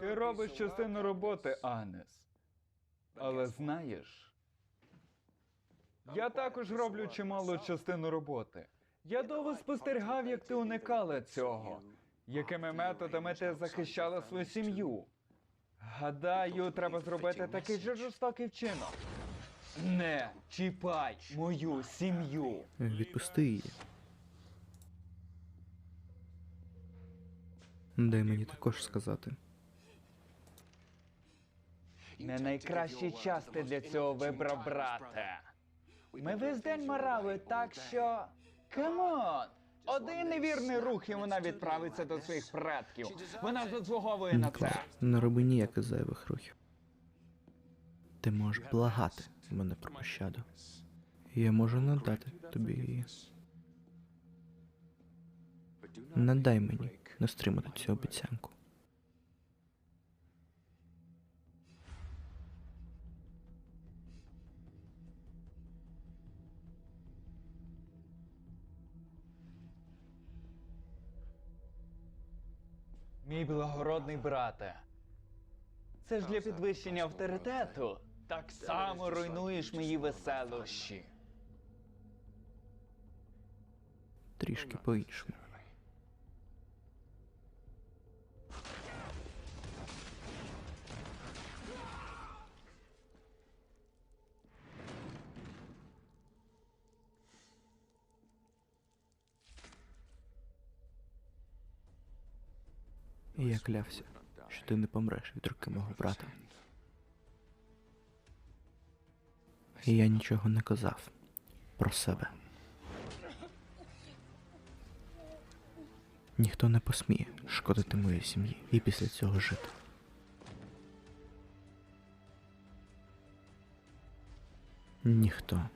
Ти робиш частину роботи, Анес. Але знаєш, я також роблю чимало частину роботи. Я довго спостерігав, як ти уникала цього. Якими методами ти захищала свою сім'ю? Гадаю, треба зробити такий же жорстокий вчинок. Не чіпай мою сім'ю. Відпусти її. Дай мені також сказати. Не найкращий час ти для цього вибрав, брате. Ми весь день марали, так що. Камон! Один невірний рух, і вона відправиться до своїх предків. Вона заслуговує на це. не роби ніяких зайвих рухів. Ти можеш благати мене про пощаду. Я можу надати тобі її. Надай мені не стримати цю обіцянку. Мій благородний брате. Це ж для підвищення авторитету. Так само руйнуєш мої веселощі. Трішки по-іншому. І Я клявся, що ти не помреш від руки мого брата. І я нічого не казав про себе. Ніхто не посміє шкодити моїй сім'ї і після цього жити. Ніхто.